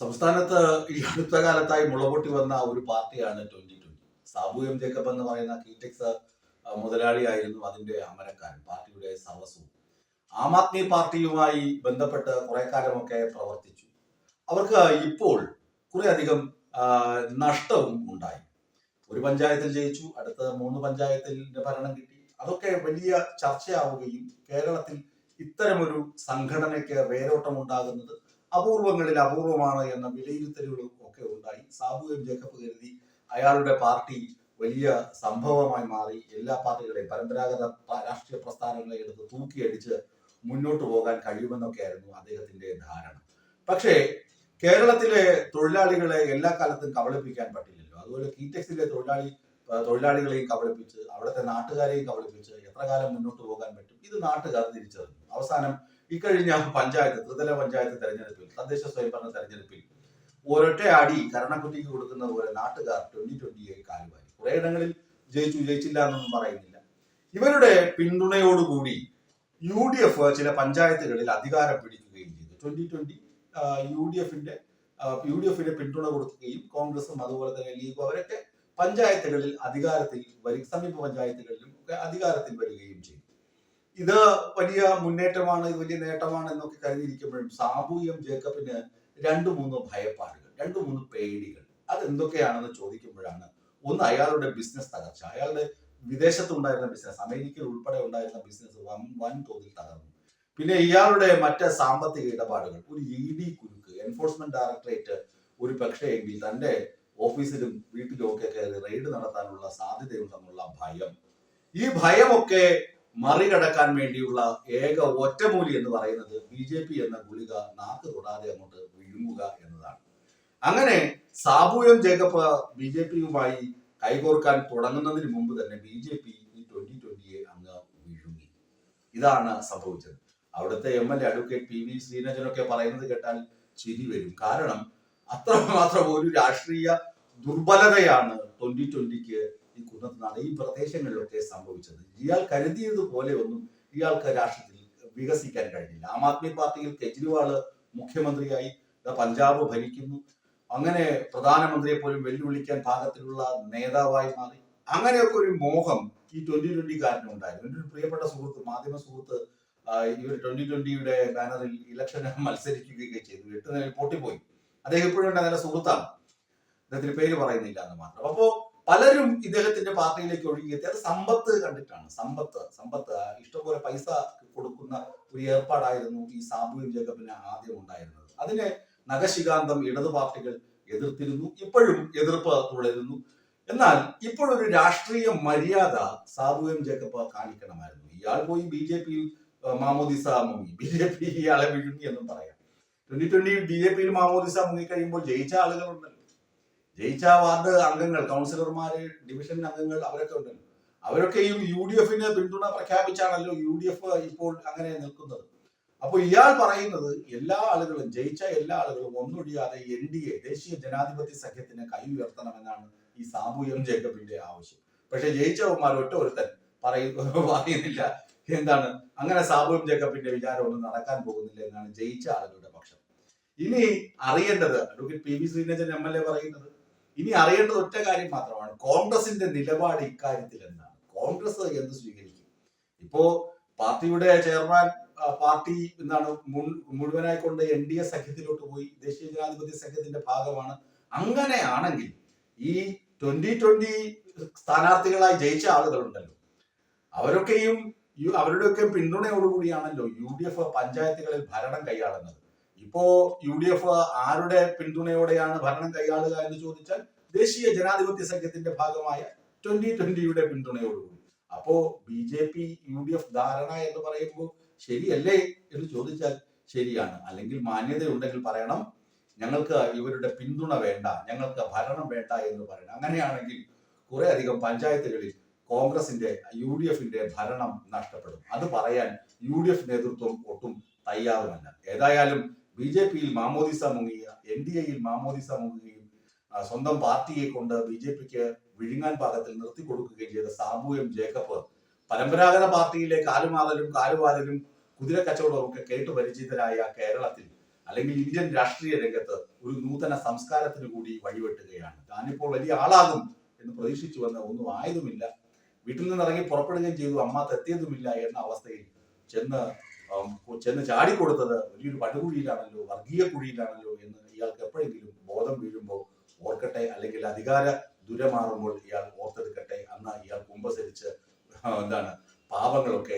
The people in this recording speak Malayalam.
സംസ്ഥാനത്ത് ഈ അടുത്ത കാലത്തായി മുളപൊട്ടി വന്ന ഒരു പാർട്ടിയാണ് twenty twenty. Sabu M Jacob എന്ന് പറയുന്ന കീറ്റെക്സ് മുതലാളിയായിരുന്നു അതിന്റെ അമരക്കാരൻ പാർട്ടിയുടെ സർവസ്വം ആം ആദ്മി പാർട്ടിയുമായി ബന്ധപ്പെട്ട് കുറെ കാലമൊക്കെ പ്രവർത്തിച്ചു. അവർക്ക് ഇപ്പോൾ കുറെ അധികം നഷ്ടവും ഉണ്ടായി. ഒരു പഞ്ചായത്തിൽ ജയിച്ചു അടുത്ത മൂന്ന് പഞ്ചായത്തിന്റെ ഭരണം കിട്ടി. അതൊക്കെ വലിയ ചർച്ചയാവുകയും കേരളത്തിൽ ഇത്തരമൊരു സംഘടനയ്ക്ക് വേരോട്ടം ഉണ്ടാകുന്നത് അപൂർവങ്ങളിൽ അപൂർവമാണ് എന്ന വിലയിരുത്തലുകളും ഒക്കെ ഉണ്ടായി. സാബു എം ജേക്കബ് കരുതി അയാളുടെ പാർട്ടി വലിയ സംഭവമായി മാറി. എല്ലാ പാർട്ടികളെയും പരമ്പരാഗത രാഷ്ട്രീയ പ്രസ്ഥാനങ്ങളെ എടുത്ത് തൂക്കിയടിച്ച് മുന്നോട്ട് പോകാൻ കഴിയുമെന്നൊക്കെയായിരുന്നു അദ്ദേഹത്തിന്റെ ധാരണ. പക്ഷേ കേരളത്തിലെ തൊഴിലാളികളെ എല്ലാ കാലത്തും കബളിപ്പിക്കാൻ പറ്റില്ലല്ലോ. അതുപോലെ കീറ്റക്സിലെ തൊഴിലാളി തൊഴിലാളികളെയും കബളിപ്പിച്ച് അവിടുത്തെ നാട്ടുകാരെയും കബളിപ്പിച്ച് എത്ര കാലം മുന്നോട്ട് പോകാൻ പറ്റും? ഇത് നാട്ടുകാർ തിരിച്ചറിഞ്ഞു. അവസാനം ഇക്കഴിഞ്ഞ പഞ്ചായത്ത് ത്രിതല പഞ്ചായത്ത് തെരഞ്ഞെടുപ്പിൽ തദ്ദേശ സ്വയംഭരണ തെരഞ്ഞെടുപ്പിൽ ഒരൊറ്റ അടി കരണക്കുറ്റിക്ക് കൊടുക്കുന്ന പോലെ നാട്ടുകാർ ട്വന്റി ട്വന്റിയെ കാലുവാരി. കുറെ ഇടങ്ങളിൽ ജയിച്ചു ജയിച്ചില്ല എന്നൊന്നും പറയുന്നില്ല. ഇവരുടെ പിന്തുണയോടുകൂടി യു ഡി എഫ് ചില പഞ്ചായത്തുകളിൽ അധികാരം പിടിക്കുകയും ചെയ്തു. ട്വന്റി ട്വന്റി യു ഡി എഫിന്റെ യു ഡി എഫിന്റെ പിന്തുണ കൊടുക്കുകയും കോൺഗ്രസും അതുപോലെ തന്നെ ലീഗും അവരൊക്കെ പഞ്ചായത്തുകളിൽ അധികാരത്തിൽ വരി സമീപ പഞ്ചായത്തുകളിലും ഒക്കെ അധികാരത്തിൽ വരികയും ചെയ്തു. ഇത് വലിയ മുന്നേറ്റമാണ് ഇത് വലിയ നേട്ടമാണ് എന്നൊക്കെ കരുതിയിരിക്കുമ്പോഴും സാമൂഹ്യം ജേക്കബിന് രണ്ടു മൂന്ന് ഭയപ്പാടുകൾ രണ്ടു മൂന്ന് പേടികൾ. അതെന്തൊക്കെയാണെന്ന് ചോദിക്കുമ്പോഴാണ് ഒന്ന് അയാളുടെ ബിസിനസ് തകർച്ച. അയാളുടെ വിദേശത്തുണ്ടായിരുന്ന ബിസിനസ് അമേരിക്കയിൽ ഉൾപ്പെടെ ഉണ്ടായിരുന്ന ബിസിനസ് വൻ വൻ തോതിൽ തകർന്നു. പിന്നെ ഇയാളുടെ മറ്റ് സാമ്പത്തിക ഇടപാടുകൾ ഒരു ഇ ഡി കുരുക്ക് എൻഫോഴ്സ്മെന്റ് ഡയറക്ടറേറ്റ് ഒരു പക്ഷേ എങ്കിൽ തന്റെ ഓഫീസിലും വീട്ടിലും ഒക്കെ കയറി റെയ്ഡ് നടത്താനുള്ള സാധ്യതയുണ്ടെന്നുള്ള ഭയം. ഈ ഭയമൊക്കെ മറികടക്കാൻ വേണ്ടിയുള്ള ഏക ഒറ്റമൂലി എന്ന് പറയുന്നത് ബി ജെ പി എന്ന ഗുളിക നാക്ക് തൊടാതെ അങ്ങോട്ട് വിഴുങ്ങുക എന്നതാണ്. അങ്ങനെ Sabu M Jacob B J പിയുമായി കൈകോർക്കാൻ തുടങ്ങുന്നതിന് മുമ്പ് തന്നെ ബി ജെ പി ഈ ട്വന്റി ട്വന്റിയെ അങ്ങ് വിഴുങ്ങി. ഇതാണ് സംഭവിച്ചത്. അവിടുത്തെ M L A advocate P V ശ്രീനജനൊക്കെ പറയുന്നത് കേട്ടാൽ ചിരി വരും. കാരണം അത്രമാത്രം ഒരു രാഷ്ട്രീയ ദുർബലതയാണ് ട്വന്റി ട്വന്റിക്ക് ഈ കുന്നത്തുനാട് ഈ പ്രദേശങ്ങളിലൊക്കെ സംഭവിച്ചത്. ഇയാൾ കരുതിയതുപോലെ ഒന്നും ഇയാൾക്ക് രാഷ്ട്രത്തിൽ വികസിക്കാൻ കഴിഞ്ഞില്ല. ആം ആദ്മി പാർട്ടിയിൽ കെജ്രിവാൾ മുഖ്യമന്ത്രിയായി പഞ്ചാബ് ഭരിക്കുന്നു. അങ്ങനെ പ്രധാനമന്ത്രിയെ പോലും വെല്ലുവിളിക്കാൻ പാകത്തിലുള്ള നേതാവായി മാറി. അങ്ങനെയൊക്കെ ഒരു മോഹം ഈ ട്വന്റി ട്വന്റിക്കാരനും ഉണ്ടായിരുന്നു. എന്റെ ഒരു പ്രിയപ്പെട്ട സുഹൃത്ത് മാധ്യമ സുഹൃത്ത് ഇവർ ട്വന്റി ട്വന്റിയുടെ ബാനറിൽ ഇലക്ഷന് മത്സരിക്കുകയൊക്കെ ചെയ്തു. എട്ട് നിലയിൽ പൊട്ടിപ്പോയി അദ്ദേഹം ഇപ്പോഴും നല്ല സുഹൃത്താണ്. അദ്ദേഹത്തിന് പേര് പറയുന്നില്ല എന്ന് മാത്രം. അപ്പോ പലരും ഇദ്ദേഹത്തിന്റെ പാർട്ടിയിലേക്ക് ഒഴുകിയെത്തി. അത് സമ്പത്ത് കണ്ടിട്ടാണ്. സമ്പത്ത് സമ്പത്ത്. ഇഷ്ടം ഇഷ്ടംപോലെ പൈസ കൊടുക്കുന്ന ഒരു ഏർപ്പാടായിരുന്നു ഈ സാമൂഹ്യ ജേക്കബിന് ആദ്യം ഉണ്ടായിരുന്നത്. അതിനെ നഖശികാന്തം ഇടതു പാർട്ടികൾ എതിർത്തിരുന്നു. ഇപ്പോഴും എതിർപ്പ് തുടരുന്നു. എന്നാൽ ഇപ്പോഴൊരു രാഷ്ട്രീയ മര്യാദ സാബു എം ജേക്കബ് കാണിക്കണമായിരുന്നു. ഇയാൾ പോയി ബി ജെ പിയിൽ മാമോദിസ മുങ്ങി. ബി ജെ പി ഇയാളെ വിഴുങ്ങി എന്നും പറയാം. ട്വന്റി ട്വന്റി ബി ജെ പിയിൽ മാമോദിസ മുങ്ങി കഴിയുമ്പോൾ ജയിച്ച ആളുകളുണ്ടല്ലോ. ജയിച്ച വാർഡ് അംഗങ്ങൾ കൗൺസിലർമാര് ഡിവിഷൻ അംഗങ്ങൾ അവരൊക്കെ ഉണ്ടല്ലോ. അവരൊക്കെയും യു ഡി എഫിന് പിന്തുണ പ്രഖ്യാപിച്ചാണല്ലോ യു ഡി എഫ് ഇപ്പോൾ അങ്ങനെ നിൽക്കുന്നത്. അപ്പൊ ഇയാൾ പറയുന്നത് എല്ലാ ആളുകളും ജയിച്ച എല്ലാ ആളുകളും ഒന്നൊഴിയാതെ എൻ ഡി എ ദേശീയ ജനാധിപത്യ സഖ്യത്തിന് കൈ ഉയർത്തണമെന്നാണ് ഈ സാബു എം ജേക്കബിന്റെ ആവശ്യം. പക്ഷെ ജയിച്ചവന്മാർ ഒറ്റ ഒരുത്തൻ പറയു പറയുന്നില്ല. എന്താണ്? അങ്ങനെ സാബു എം ജേക്കബിന്റെ വിചാരം ഒന്നും നടക്കാൻ പോകുന്നില്ല എന്നാണ് ജയിച്ച ആളുകളുടെ പക്ഷം. ഇനി അറിയേണ്ടത് advocate P V Sreenajan M L A പറയുന്നത് ഇനി അറിയേണ്ടത് ഒറ്റ കാര്യം മാത്രമാണ്. കോൺഗ്രസിന്റെ നിലപാട് ഇക്കാര്യത്തിൽ എന്താണ്? കോൺഗ്രസ് എന്ത് സ്വീകരിക്കും? ഇപ്പോ പാർട്ടിയുടെ ചെയർമാൻ പാർട്ടി എന്താണ് മുഴുവനായിക്കൊണ്ട് മുഴുവനായി കൊണ്ട് എൻ ഡി എ സഖ്യത്തിലോട്ട് പോയി ദേശീയ ജനാധിപത്യ സഖ്യത്തിന്റെ ഭാഗമാണ്. അങ്ങനെയാണെങ്കിൽ ഈ ട്വന്റി ട്വന്റി സ്ഥാനാർത്ഥികളായി ജയിച്ച ആളുകളുണ്ടല്ലോ. അവരൊക്കെയും അവരുടെയൊക്കെ പിന്തുണയോടുകൂടിയാണല്ലോ യു ഡി എഫ് പഞ്ചായത്തുകളിൽ ഭരണം കൈയാളുന്നത്. ഇപ്പോ യു ഡി എഫ് ആരുടെ പിന്തുണയോടെയാണ് ഭരണം കൈയാളുക എന്ന് ചോദിച്ചാൽ ദേശീയ ജനാധിപത്യ സഖ്യത്തിന്റെ ഭാഗമായ ട്വന്റി ട്വന്റിയുടെ പിന്തുണയോടുകൂടി. അപ്പോ B J P U D F ധാരണ എന്ന് പറയുമ്പോൾ ശരിയല്ലേ എന്ന് ചോദിച്ചാൽ ശരിയാണ്. അല്ലെങ്കിൽ മാന്യതയുണ്ടെങ്കിൽ പറയണം ഞങ്ങൾക്ക് ഇവരുടെ പിന്തുണ വേണ്ട ഞങ്ങൾക്ക് ഭരണം വേണ്ട എന്ന് പറയണം. അങ്ങനെയാണെങ്കിൽ കുറെ അധികം പഞ്ചായത്തുകളിൽ കോൺഗ്രസിന്റെ യു ഡി എഫിന്റെ ഭരണം നഷ്ടപ്പെടും. അത് പറയാൻ യു ഡി എഫ് നേതൃത്വം ഒട്ടും തയ്യാറുമല്ല. ഏതായാലും ബി ജെ പിയിൽ മാമോദിസ മുങ്ങിയ എൻ ഡി എയിൽ മാമോദിസ മുങ്ങുകയും സ്വന്തം പാർട്ടിയെ കൊണ്ട് ബി ജെ പിക്ക് വിഴുങ്ങാൻ പാകത്തിൽ നിർത്തി കൊടുക്കുകയും ചെയ്ത സാബു എം ജേക്കബ് പരമ്പരാഗത പാർട്ടിയിലെ കാലുമാതലും കാലുവാതലും കുതിര കച്ചവടവും ഒക്കെ കേട്ടു പരിചിതരായ കേരളത്തിൽ അല്ലെങ്കിൽ ഇന്ത്യൻ രാഷ്ട്രീയ രംഗത്ത് ഒരു നൂതന സംസ്കാരത്തിന് കൂടി വഴിവെട്ടുകയാണ്. താനിപ്പോൾ വലിയ ആളാകും എന്ന് പ്രതീക്ഷിച്ചു വന്ന ഒന്നും ആയതുമില്ല. വീട്ടിൽ നിന്ന് ഇറങ്ങി പുറപ്പെടുകയും ചെയ്തു അമ്മ തെത്തിയതുമില്ല എന്ന അവസ്ഥയിൽ ചെന്ന് ചെന്ന് ചാടിക്കൊടുത്തത് വലിയൊരു പടുകുഴിയിലാണല്ലോ വർഗീയ കുഴിയിലാണല്ലോ എന്ന് ഇയാൾക്ക് എപ്പോഴെങ്കിലും ബോധം വീഴുമ്പോൾ ഓർക്കട്ടെ അല്ലെങ്കിൽ അധികാര ദുരമാറുമ്പോൾ ഇയാൾ ഓർത്തെടുക്കട്ടെ അന്ന് ഇയാൾ കുമ്പസരിച്ച് എന്താണ് പാപങ്ങളൊക്കെ